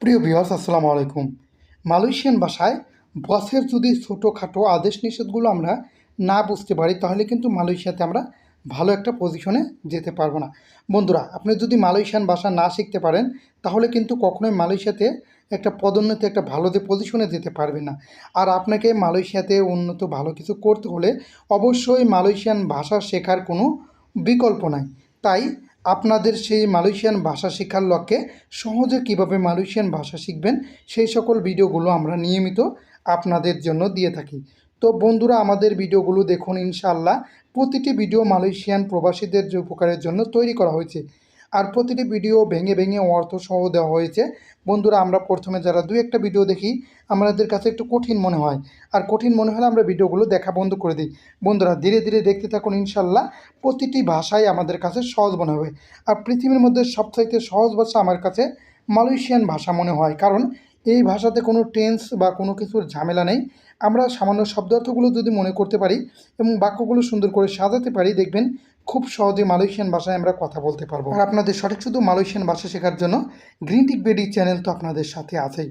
প্রিয় ভিউয়ার্স, আসসালামু আলাইকুম। মালয়েশিয়ান ভাষায় বসের যদি ছোটোখাটো আদেশ নিষেধগুলো আমরা না বুঝতে পারি, তাহলে কিন্তু মালয়েশিয়াতে আমরা ভালো একটা পজিশনে যেতে পারব না। বন্ধুরা, আপনি যদি মালয়েশিয়ান ভাষা না শিখতে পারেন, তাহলে কিন্তু কখনোই মালয়েশিয়াতে একটা পদোন্নতি, একটা ভালো যে পজিশনে যেতে পারবেন না। আর আপনাকে মালয়েশিয়াতে উন্নত ভালো কিছু করতে হলে অবশ্যই মালয়েশিয়ান ভাষা শেখার কোনো বিকল্প নাই। তাই আপনাদের সেই মালয়েশিয়ান ভাষা শেখার লক্ষ্যে সহজে কীভাবে মালয়েশিয়ান ভাষা শিখবেন, সেই সকল ভিডিওগুলো আমরা নিয়মিত আপনাদের জন্য দিয়ে থাকি। তো বন্ধুরা, আমাদের ভিডিওগুলো দেখুন, ইনশাআল্লাহ প্রতিটি ভিডিও মালয়েশিয়ান প্রবাসীদের যে উপকারের জন্য তৈরি করা হয়েছে। আর প্রতিটি ভিডিও ভেঙে ভেঙে অর্থ সহ দেওয়া হয়েছে। বন্ধুরা, আমরা প্রথমে যারা দুই একটা ভিডিও দেখি, আমাদের কাছে একটু কঠিন মনে হয়। আর কঠিন মনে হলে আমরা ভিডিওগুলো দেখা বন্ধ করে দিই। বন্ধুরা, ধীরে ধীরে দেখতে থাকুন, ইনশাল্লাহ প্রতিটি ভাষাই আমাদের কাছে সহজ মনে হবে। আর পৃথিবীর মধ্যে সবচাইতে সহজ ভাষা আমার কাছে মালয়েশিয়ান ভাষা মনে হয়। কারণ এই ভাষাতে কোনো টেন্স বা কোনো কিছুর ঝামেলা নেই। আমরা সামান্য শব্দার্থগুলো যদি মনে করতে পারি এবং বাক্যগুলো সুন্দর করে সাজাতে পারি, দেখবেন খুব সহজে মালয়েশিয়ান ভাষায় আমরা কথা বলতে পারব। আর আপনাদের সঠিক শুধু মালয়েশিয়ান ভাষা শেখার জন্য গ্রিন টিক বেডি চ্যানেল তো আপনাদের সাথে আছেই।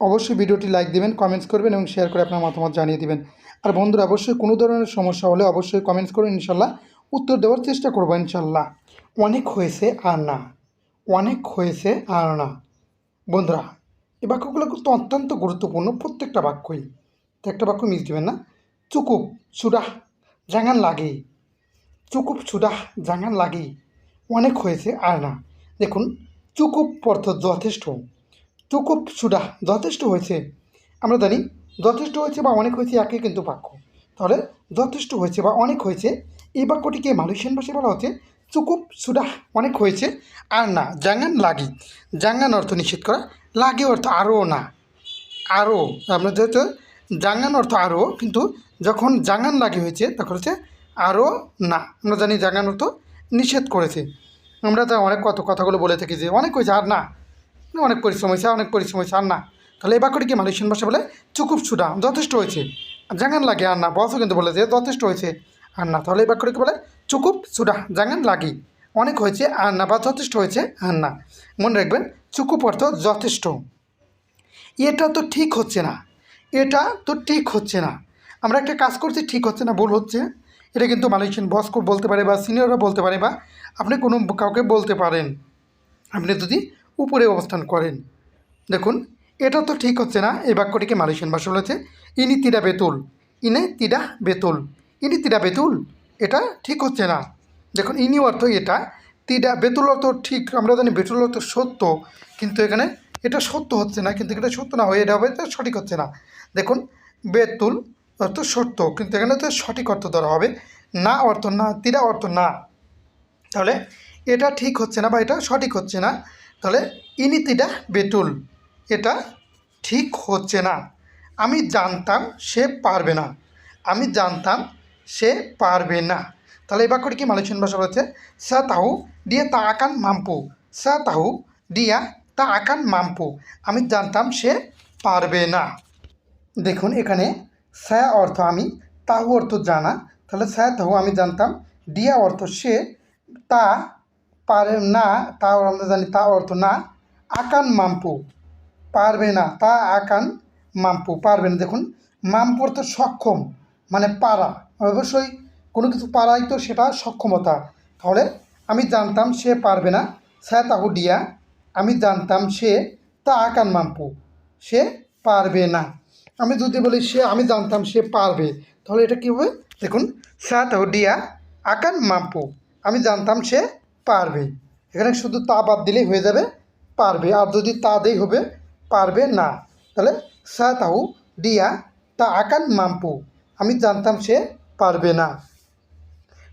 অবশ্যই ভিডিওটি লাইক দেবেন, কমেন্টস করবেন এবং শেয়ার করে আপনার মতামত জানিয়ে দেবেন। আর বন্ধুরা, অবশ্যই কোনো ধরনের সমস্যা হলে অবশ্যই কমেন্টস করুন ইনশাল্লাহ উত্তর দেওয়ার চেষ্টা করব ইনশাল্লাহ। অনেক হয়েছে আর না। অনেক হয়েছে আর না। বন্ধুরা, এই বাক্যগুলো কিন্তু অত্যন্ত গুরুত্বপূর্ণ প্রত্যেকটা বাক্যই। একটা বাক্য মিস দেবেন না। চুকুপ সুডাহ জাঙ্গান লাগে চুকুপ সুডাহ জাঙ্গান লাগে। অনেক হয়েছে আর না। দেখুন, চুকুপ অর্থ যথেষ্ট। চুকুপ সুডাহ যথেষ্ট হয়েছে। আমরা জানি যথেষ্ট হয়েছে বা অনেক হয়েছে একই কিন্তু বাক্য। তাহলে যথেষ্ট হয়েছে বা অনেক হয়েছে, এই বাক্যটিকে মালয়েশিয়ান ভাষায় বলা হচ্ছে চুকুপ সুডাহ অনেক হয়েছে আর না, জাঙ্গান লাগি। জাঙ্গান অর্থ নিষেধ করা, লাগে অর্থ আরও না। আরও, আমরা যেহেতু জাঙ্গান অর্থ আরও, কিন্তু যখন জাঙ্গান লাগে হয়েছে, তখন হচ্ছে আরও না, আমরা জানি জাঙ্গান অর্থ নিষেধ করেছে। আমরা তো অনেক কত কথাগুলো বলে থাকি যে অনেক হয়েছে, আর না। অনেক পরিশ্রম হয়েছে অনেক পরিশ্রম হয়েছে, আর না। তাহলে এই বাক্যটিকে মালয়েশিয়ান ভাষা বলে চুকুপ ছুটা যথেষ্ট হয়েছে। জাঙ্গান লাগে, আর না। বসও কিন্তু বলে যে যথেষ্ট হয়েছে, আর না। তাহলে এই বাক্যটিকে বলে? চুকুপ ছুটা জাঙ্গান লাগি। অনেক হয়েছে, আর না, বা যথেষ্ট হয়েছে, আর না। মনে রাখবেন, চুকুপ অর্থ যথেষ্ট। এটা তো ঠিক হচ্ছে না। এটা তো ঠিক হচ্ছে না। আমরা একটা কাজ করছি, ঠিক হচ্ছে না, ভুল হচ্ছে। এটা কিন্তু মালয়েশিয়ান বস বলতে পারে বা সিনিয়ররা বলতে পারে বা আপনি কোনো কাউকে বলতে পারেন। আপনি যদি উপরে অবস্থান করেন। দেখুন, এটা তো ঠিক হচ্ছে না। এই বাক্যটিকে মালয়েশিয়ান ভাষা বলেছে ইনি তিরা বেতুল। ইনে তিরা বেতুল। ইনি তিরা বেতুল? এটা ঠিক হচ্ছে না। দেখুন, ইনি অর্থ এটা, তিরা বেতুল অর্থ ঠিক, আমরা জানি বেতুল অর্থ সত্য, কিন্তু এখানে এটা সত্য হচ্ছে না, কিন্তু এটা সত্য না হয়ে এটা হবে, এটা সঠিক হচ্ছে না। দেখুন, বেতুল অর্থ সত্য কিন্তু এখানে তো সঠিক অর্থ ধরা হবে। না অর্থ না, তিরা অর্থ না। তাহলে এটা ঠিক হচ্ছে না বা এটা সঠিক হচ্ছে না, তাহলে ইনিতিটা বেতুল, এটা ঠিক হচ্ছে না। আমি জানতাম সে পারবে না, আমি জানতাম সে পারবে না। তাহলে এই বাক্যটি কি মালয়েশিয়ান ভাষা বলছে সা তাহু দিয়ে তা আকান মাম্পু, সা তাহু দিয়া তা আকান মাম্পু, আমি জানতাম সে পারবে না। দেখুন এখানে স্যা অর্থ আমি, তাহু অর্থ জানা। তাহলে স্যা, তাহু আমি জানতাম। দিয়া অর্থ সে, তা পারে না, তা আমরা জানি, তা অর্থ না। আকান মাম্পু, পারবে না, তা আকান মাম্পু, পারবে না। দেখুন, মাম্পু অর্থ সক্ষম মানে পারা। অবশ্যই কোনো কিছু পারাই তো সেটা সক্ষমতা। তাহলে আমি জানতাম সে পারবে না, স্যা, তাহু, ডিয়া। আমি জানতাম সে, তা আকান মাম্পু, সে পারবে না। আমি যদি বলি সে, আমি জানতাম সে পারবে, তাহলে এটা কী হবে? দেখুন স্যাত ডিয়া আকান মাম্পু। আমি জানতাম সে পারবে। এখানে শুধু তা বাদ দিলেই হয়ে যাবে, পারবে। আর যদি তা দেই হবে, পারবে না। তাহলে স্যাতাহু ডিয়া তা আকান মাম্পু। আমি জানতাম সে পারবে না।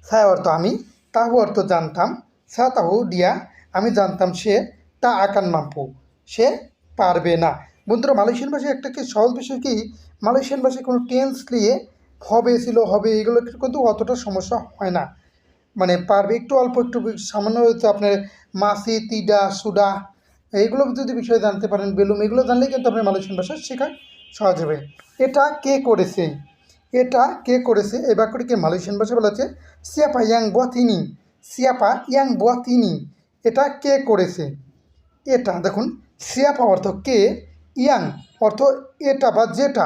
স্যা অর্থ আমি তাহু অর্থ জানতাম। সা তাহু ডিয়া, আমি জানতাম সে তা আকান মাম্পু। সে পারবে না। বন্ধুরা, মালয়েশিয়ান ভাষায় একটা কি সহজ বিষয় কি? মালয়েশিয়ান ভাষায় কোনো টেন্স নিয়ে হবে, ছিল, হবে, এগুলো কিন্তু অতটা সমস্যা হয় না। মানে পারবে একটু অল্প, একটু সামান্য হয়তো আপনার মাসি, তিডা, সুডা, এইগুলো যদি বিষয়ে জানতে পারেন, বেলুম, এগুলো জানলে কিন্তু আপনার মালয়েশিয়ান ভাষা শেখা সহজ হবে। এটা কে করেছে? এটা কে করেছে? এই বাক্যটিকে মালয়েশিয়ান ভাষা বলা হচ্ছে? সিয়াপা ইয়াং তিনি সিয়াপা ইয়াং বুয়া তিনি এটা কে করেছে? এটা, দেখুন, সিয়াপা অর্থ কে ইয়াং অর্থ এটা বা যেটা,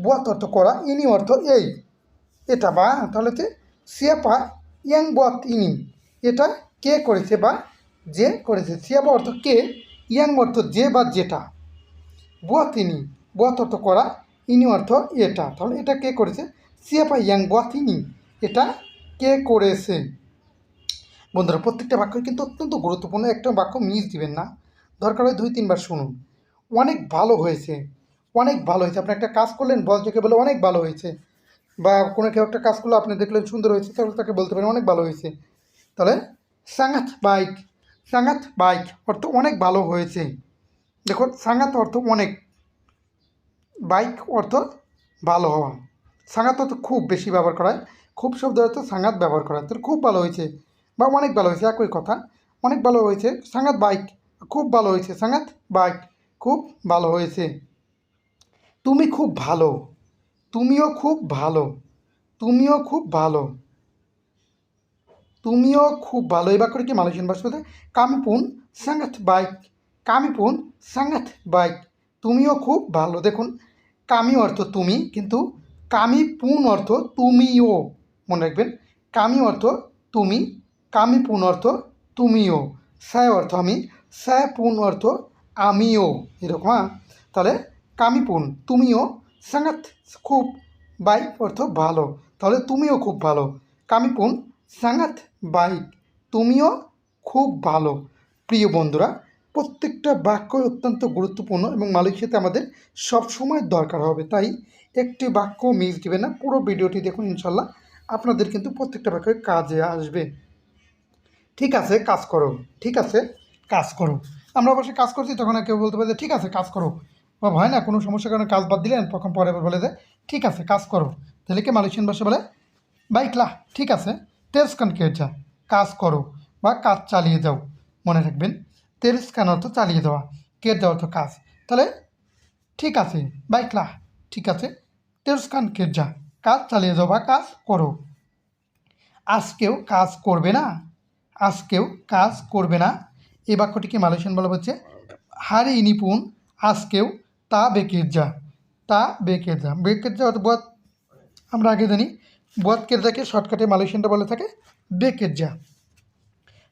বুয়াত অর্থ করা, ইনি অর্থ এই। এটা বা, তাহলে হচ্ছে সিয়াপা ইয়াং বুয়াত ইনি। এটা কে করেছে বা যে করেছে? সিয়াপা অর্থ কে, ইয়াং অর্থ যে বা যেটা। বুয়াত ইনি, বুয়াত অর্থ করা, ইনি অর্থ এটা। তাহলে এটা কে করেছে? সিয়াপা ইয়াং বুয়াত ইনি। এটা কে করেছে? বন্ধুরা, প্রত্যেকটা বাক্য কিন্তু অত্যন্ত গুরুত্বপূর্ণ। একটা বাক্য মিস দিবেন না। দরকার হয় দুই, তিনবার শুনুন। অনেক ভালো হয়েছে, অনেক ভালো হয়েছে। আপনি একটা কাজ করলেন বস যাকে বলে অনেক ভালো হয়েছে। বা কোনো কেউ একটা কাজ করলে, আপনি দেখলেন সুন্দর হয়েছে তাহলে তাকে বলতে পারেন, অনেক ভালো হয়েছে। তাহলে সাঙ্গাত বাইক সাঙ্গাত বাইক অর্থ অনেক ভালো হয়েছে। দেখুন সাঙ্গাত অর্থ অনেক, বাইক অর্থ ভালো হওয়া। সাঙ্গাত অর্থ খুব বেশি ব্যবহার করা খুব শব্দ অর্থ সাঙ্গাত ব্যবহার করা। হয় তাহলে খুব ভালো হয়েছে বা অনেক ভালো হয়েছে, একই কথা। অনেক ভালো হয়েছে সাঙ্গাত বাইক, খুব ভালো হয়েছে সাঙ্গাত বাইক। খুব ভালো হয়েছে। তুমি খুব ভালো। তুমিও খুব ভালো। তুমিও খুব ভালো। তুমিও খুব ভালো। এই বাক্যটি কি মালয়েশিয়ান ভাষা বলতে কামিপুন সাঙ্গাত বাইক। কামিপুন সাঙ্গাত বাইক। তুমিও খুব ভালো। দেখুন কামি অর্থ তুমি, কিন্তু কামি পুন অর্থ তুমিও। মনে রাখবেন, কামি অর্থ তুমি কামি পুন অর্থ তুমিও। সায় অর্থ আমি সায় পুন অর্থ আমিও এরকম হ্যাঁ? তাহলে কামিপুন, তুমিও সাঙ্গাত খুব বাইক অর্থ ভালো। তাহলে তুমিও খুব ভালো। কামিপুন সাঙ্গাত বাইক তুমিও খুব ভালো। প্রিয় বন্ধুরা, প্রত্যেকটা বাক্য অত্যন্ত গুরুত্বপূর্ণ এবং মালয়েশিয়াতে আমাদের সব সময় দরকার হবে। তাই একটি বাক্য মিস দেবে না, পুরো ভিডিওটি দেখুন, ইনশাল্লাহ আপনাদের কিন্তু প্রত্যেকটা বাক্য কাজে আসবে। ঠিক আছে, কাজ করো, ঠিক আছে, কাজ করো। আমরা অবশ্যই কাজ করছি তখন কেউ বলতে পারে যে, ঠিক আছে কাজ করো। বা হয় না কোনো সমস্যার কারণে কাজ বাদ দিলেন তখন পরে বলে যে ঠিক আছে কাজ করো। তাহলে কি মালয়েশিয়ান ভাষা বলে? বাইকলা ঠিক আছে তেরস্কান কেজা কাজ করো বা কাজ চালিয়ে যাও। মনে রাখবেন তেরস্কান অর্থ চালিয়ে দেওয়া কেজা অর্থ কাজ। তাহলে ঠিক আছে বাইকলা ঠিক আছে তেরস্কান কেজা কাজ চালিয়ে যাও বা কাজ করো। আজকেও কাজ করবে না আজকেও কাজ করবে না। এই বাক্যটিকে মালয়েশিয়ান বলা হচ্ছে, হারি নিপুণ, আজকেও তা বেকের যা, তা বেকের যা। বেকের যা অথবা আমরা আগে জানি বদ কেরজাকে শর্টকাটে মালয়েশিয়ানটা বলে থাকে, বেকের যা।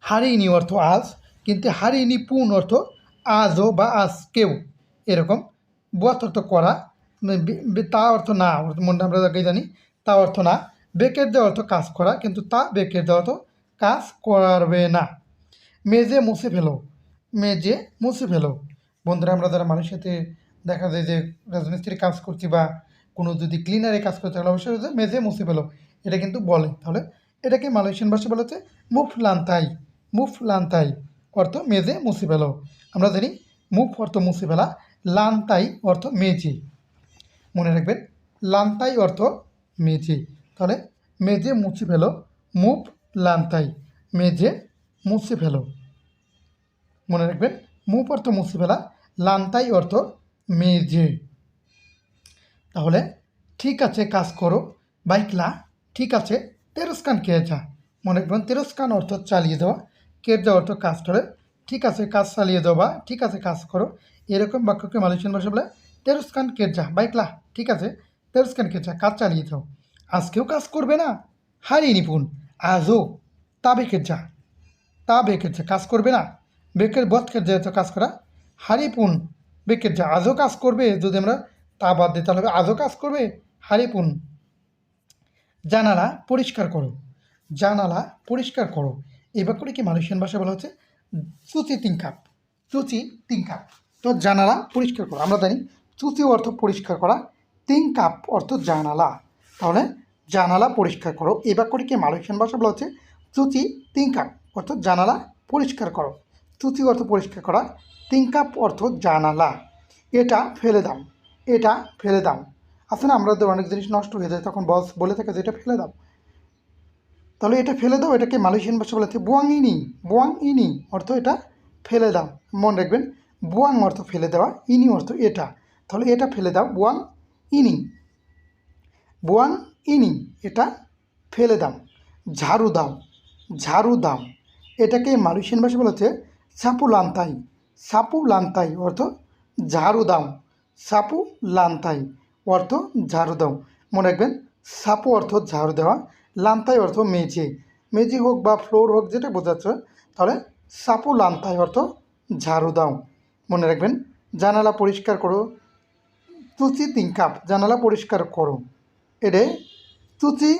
হারিনি অর্থ আজ, কিন্তু হারিনি পুন অর্থ আজও বা আজকেও। এরকম বত অর্থ করা মানে তা অর্থ না, মনটা আমরা আগে জানি, তা অর্থ না। বেকের দেওয়া অর্থ কাজ করা, কিন্তু তা বেকের দেওয়া অর্থ কাজ করবে না। মেজে মুছে ফেলো। মেজে মুছে ফেলো। বন্ধুরা, আমরা যারা মানুষের সাথে দেখা যায় যে রাজমিস্ত্রি কাজ করছি বা কোনো যদি ক্লিনারে কাজ করতে তাহলে অবশ্যই মেজে মুছে ফেলো। এটা কিন্তু বলে। তাহলে এটাকে মালয়েশিয়ান ভাষা বলা হচ্ছে মুফ লান্তাই। মুফ লান্তাই অর্থ মেজে মুছে ফেলো। আমরা জানি মুফ অর্থ মুছে ফেলা, লান্তাই অর্থ মেজে মনে রাখবেন, লান্তাই অর্থ মেজে তাহলে মেজে মুছে ফেলো, মুফ লান্তাই। মেজে মুছে ফেলো। মনে রাখবেন মুভ অর্থ মুছে ফেলা, লান্তাই অর্থ মেজে। তাহলে, ঠিক আছে কাজ করো, বাইকলা, ঠিক আছে, তেরস্কান কে যা মনে রাখবেন, তেরস্কান অর্থ চালিয়ে দেওয়া যা অর্থ কাজ করে, ঠিক আছে কাজ চালিয়ে দেওয়া ঠিক আছে কাজ করো। এরকম বাক্যকে মালয়েশিয়ান ভাষা বলে তেরস্কান যা বাইকলা, ঠিক আছে, তেরস্কান যা কাজ চালিয়ে দাও। আজকেও কাজ করবে না। হারিয়ে নিপুণ। আজও তা বেকের যা তা বেকের যা কাজ করবে না, বেকের বধকের যা কাজ করা, হারিপুন বেকের যা আজও কাজ করবে যদি আমরা তা বাদ দিই, তাহলে আজও কাজ করবে হারিপুন। জানালা পরিষ্কার করো, জানালা পরিষ্কার করো। এই বাক্যটি কি মালয়েশিয়ান ভাষা বলা হচ্ছে? চুচি তিনকাপ চুচি তিনকাপ তো জানালা পরিষ্কার করো, আমরা জানি চুচি অর্থ পরিষ্কার করা, তিন কাপ অর্থ জানালা। তাহলে জানালা পরিষ্কার করো, এই বাক্যটিকে মালয়েশিয়ান ভাষা বলা হচ্ছে? চুচি তিন কাপ। অর্থ জানালা পরিষ্কার করো। চুচি অর্থ পরিষ্কার করা, তিন কাপ অর্থ জানালা। এটা ফেলে দাও, এটা ফেলে দাও। আসলে আমাদের অনেক জিনিস নষ্ট হয়ে যায়, তখন বস বলে থাকে যে এটা ফেলে দাও। তাহলে এটা ফেলে দাও, এটাকে মালয়েশিয়ান ভাষা বলা হচ্ছে বুয়াং ইনি বুয়াং ইনি অর্থ এটা ফেলে দাও। মনে রাখবেন, বুয়াং অর্থ ফেলে দেওয়া, ইনি অর্থ এটা। তাহলে এটা ফেলে দাও বুয়াং ইনি বুয়াং ইনি এটা ফেলে দাও। ঝাড়ু দাও ঝাড়ু দাও। এটাকে মালয়েশিয়ান ভাষা বলা হচ্ছে সাপু লান্তাই সাপু লান্তাই অর্থ ঝাড়ু দাও সাপু লান্তাই অর্থ ঝাড়ু দাও মনে রাখবেন, সাপু অর্থ ঝাড়ু দেওয়া, লান্তাই অর্থ মেঝে। মেঝে হোক বা ফ্লোর হোক, যেটা বোঝাচ্ছে, তাহলে সাপু লান্তাই অর্থ ঝাড়ু দাও মনে রাখবেন, জানালা পরিষ্কার করো, তুচি তিন কাপ জানালা পরিষ্কার করো। এরে তুচি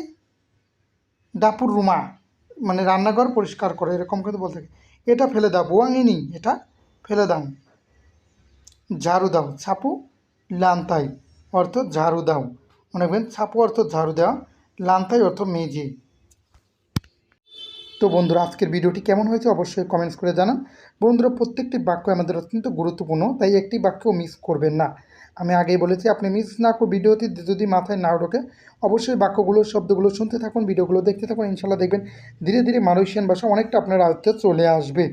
ডাপুর রুমা। মানে রান্নাঘর পরিষ্কার করো, এরকম কিন্তু বলতে এটা ফেলে দাও বোয়াঙ্গিনি এটা ফেলে দাও। ঝাড়ু দাও, ছাপু, লান্তাই, অর্থ ঝাড়ু দাও। মনে রাখবেন, ছাপু অর্থ ঝাড়ু দেওয়া, লান্তাই অর্থ মেঝে তো বন্ধুরা, আজকের ভিডিওটি কেমন হয়েছে অবশ্যই কমেন্টস করে জানান। বন্ধুরা, প্রত্যেকটি বাক্য আমাদের অত্যন্ত গুরুত্বপূর্ণ, তাই একটি বাক্য মিস করবেন না। আমি আগেই বলেছি, আপনি মিস না করে ভিডিওটি যদি মাথায় না ঢোকে, অবশ্যই বাক্যগুলো, শব্দগুলো শুনতে থাকুন, ভিডিওগুলো দেখতে থাকুন, ইনশাল্লাহ দেখবেন ধীরে ধীরে মালয়েশিয়ান ভাষা অনেকটা আপনার আয়ত্তে চলে আসবে।